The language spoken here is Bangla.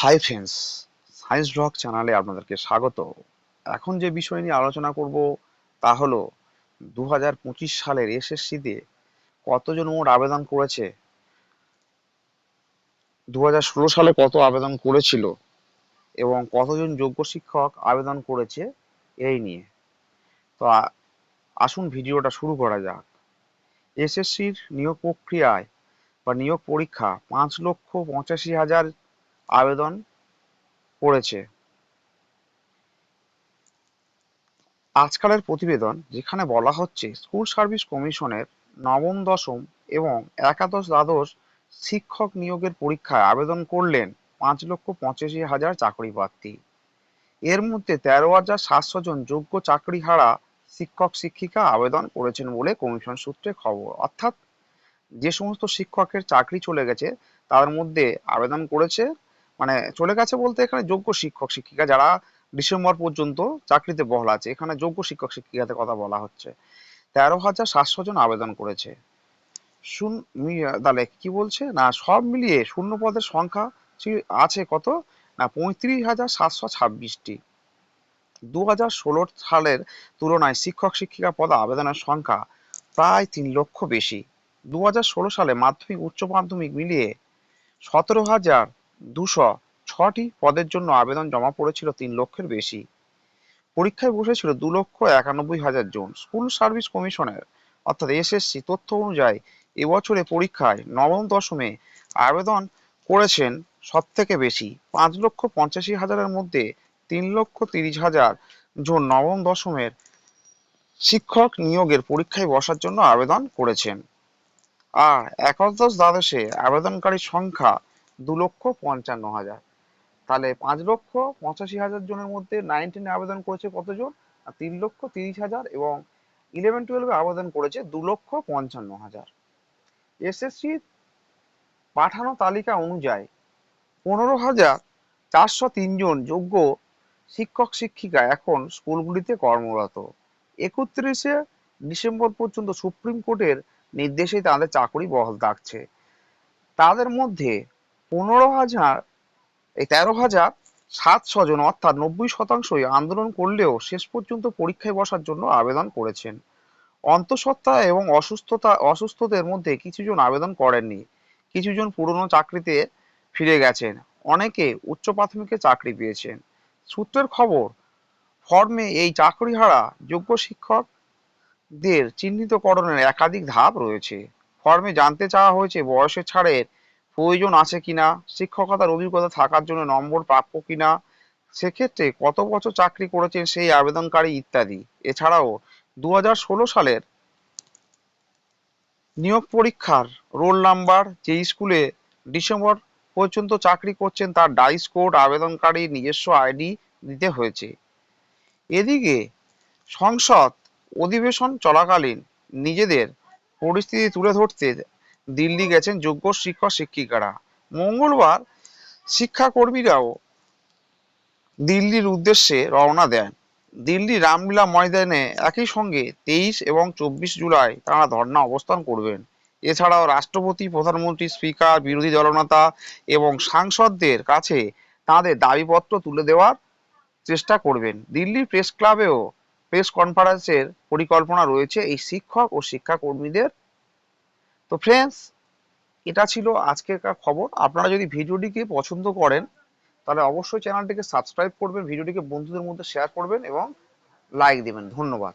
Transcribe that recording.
হাই ফ্রেন্ডস সায়েন্স ব্লগ চ্যানেলে আপনাদেরকে স্বাগত। এখন যে বিষয় নিয়ে আলোচনা করব তা হলো দু হাজার পঁচিশ সালের এসএসসিতে কতজন মোট আবেদন করেছে? দু হাজার ষোলো সালে কত আবেদন করেছিল? এবং কতজন যোগ্য শিক্ষক আবেদন করেছে এই নিয়ে। তো আসুন ভিডিওটা শুরু করা যাক। এসএসসির নিয়োগ প্রক্রিয়ায় বা নিয়োগ পরীক্ষা পাঁচ লক্ষ পঁচাশি হাজার আবেদন করেছে। আজকালের প্রতিবেদন যেখানে বলা হচ্ছে, স্কুল সার্ভিস কমিশনের নবম, দশম এবং একাদশ, দ্বাদশ শিক্ষক নিয়োগের পরীক্ষায় আবেদন করলেন পাঁচ লক্ষ পঁচাশি হাজার চাকরি প্রার্থী এর মধ্যে তেরো হাজার সাতশো জন যোগ্য চাকরিহারা শিক্ষক, শিক্ষিকা আবেদন করেছেন বলে কমিশন সূত্রে খবর। অর্থাৎ যে সমস্ত শিক্ষকের চাকরি চলে গেছে, তার মধ্যে আবেদন করেছে মানে চলে গেছে বলতে এখানে যোগ্য শিক্ষক, শিক্ষিকা যারা ডিসেম্বর পর্যন্ত চাকরিতে বহাল আছে। এখানে যোগ্য শিক্ষক, শিক্ষিকাদের কথা বলা হচ্ছে। তেরো হাজার সাতশো জন আবেদন করেছে। শুন তাহলে কি বলছে? না, সব মিলিয়ে শূন্য পদের সংখ্যা আছে কত? না, পঁয়ত্রিশ হাজার সাতশো ছাব্বিশটি। দু হাজার ষোলো সালের তুলনায় শিক্ষক, শিক্ষিকা পদে আবেদনের সংখ্যা প্রায় তিন লক্ষ বেশি। দু হাজার ষোলো সালে মাধ্যমিক, উচ্চ মাধ্যমিক মিলিয়ে সতেরো হাজার দুশো ছটি পদের জন্য আবেদন জমা পড়েছিল তিন লক্ষের বেশি। পরীক্ষায় বসেছিল দু লক্ষ একানব্বই হাজার জন। স্কুল সার্ভিস কমিশনের, অর্থাৎ এসএসসি, তথ্য অনুযায়ী এবছরে পরীক্ষায় নবম দশমে আবেদন করেছেন সব থেকে বেশি। পাঁচ লক্ষ পঞ্চাশি হাজারের মধ্যে তিন লক্ষ তিরিশ হাজার জন নবম দশমের শিক্ষক নিয়োগের পরীক্ষায় বসার জন্য আবেদন করেছেন। আর একাদশ দ্বাদশে আবেদনকারীর সংখ্যা দু লক্ষ পঞ্চান্ন হাজার। তাহলে পাঁচ লক্ষ পঁচাশি হাজার জনের মধ্যে নাইনটিনে আবেদন করেছে কতজন? তিন লক্ষ তিরিশ হাজার এবং ইলেভেন টুয়েলভে আবেদন করেছে দু লক্ষ পঞ্চান্ন হাজার। এসএসসি পাঠানো তালিকা অনুযায়ী পনেরো হাজার চারশো তিনজন যোগ্য শিক্ষক শিক্ষিকা এখন স্কুলগুলিতে কর্মরত। একত্রিশে ডিসেম্বর পর্যন্ত সুপ্রিম কোর্টের নির্দেশে তাদের চাকরি বহাল থাকছে। তাদের মধ্যে পনেরো হাজার, এই তেরো হাজার সাতশো জন, অর্থাৎ নব্বই শতাংশই আন্দোলন করলেও শেষ পর্যন্ত পরীক্ষায় বসার জন্য আবেদন করেছেন। অন্তঃসত্ত্বা এবং অসুস্থতা, অসুস্থদের মধ্যে কিছুজন আবেদন করেননি, কিছুজন পুরনো চাকরিতে ফিরে গেছেন, অনেকে উচ্চ প্রাথমিকে চাকরি পেয়েছেন। সূত্রের খবর, ফর্মে এই চাকরিহারা যোগ্য শিক্ষকদের চিহ্নিতকরণের একাধিক ধাপ রয়েছে। ফর্মে জানতে চাওয়া হয়েছে বয়সের ছাড়ের প্রয়োজন আছে কিনা, শিক্ষকতার অভিজ্ঞতা থাকার জন্য নম্বর প্রাপ্য কিনা, সেক্ষেত্রে কত বছর চাকরি করেছেন সেই আবেদনকারী ইত্যাদি। এছাড়াও দু সালের নিয়োগ পরীক্ষার রোল নাম্বার, যে স্কুলে ডিসেম্বর পর্যন্ত চাকরি করছেন তার ডাইস কোড আবেদনকারী নিজস্ব আইডি দিতে হয়েছে। এদিকে সংসদ অধিবেশন চলাকালীন নিজেদের পরিস্থিতি তুলে ধরতে দিল্লি গেছেন যোগ্য শিক্ষক শিক্ষিকারা। মঙ্গলবার শিক্ষাকর্মীরাও দিল্লির উদ্দেশ্যে রওনা দেন। দিল্লি রামলীলা ময়দানে একই সঙ্গে তেইশ এবং চব্বিশ জুলাই তারা ধর্ণা অবস্থান করবেন। এছাড়াও রাষ্ট্রপতি, প্রধানমন্ত্রী, স্পিকার, বিরোধী দলনেতা এবং সাংসদদের কাছে তাদের দাবিপত্র তুলে দেওয়ার চেষ্টা করবেন। দিল্লি প্রেস ক্লাবেও প্রেস কনফারেন্সের পরিকল্পনা রয়েছে। এই শিক্ষক ও শিক্ষাকর্মীদের তো ফ্রেন্ডস এটা ছিল আজকেরকার খবর। আপনারা যদি ভিডিওটিকে পছন্দ করেন, তাহলে অবশ্যই চ্যানেলটিকে সাবস্ক্রাইব করবেন, ভিডিওটিকে বন্ধুদের মধ্যে শেয়ার করবেন এবং লাইক দেবেন। ধন্যবাদ।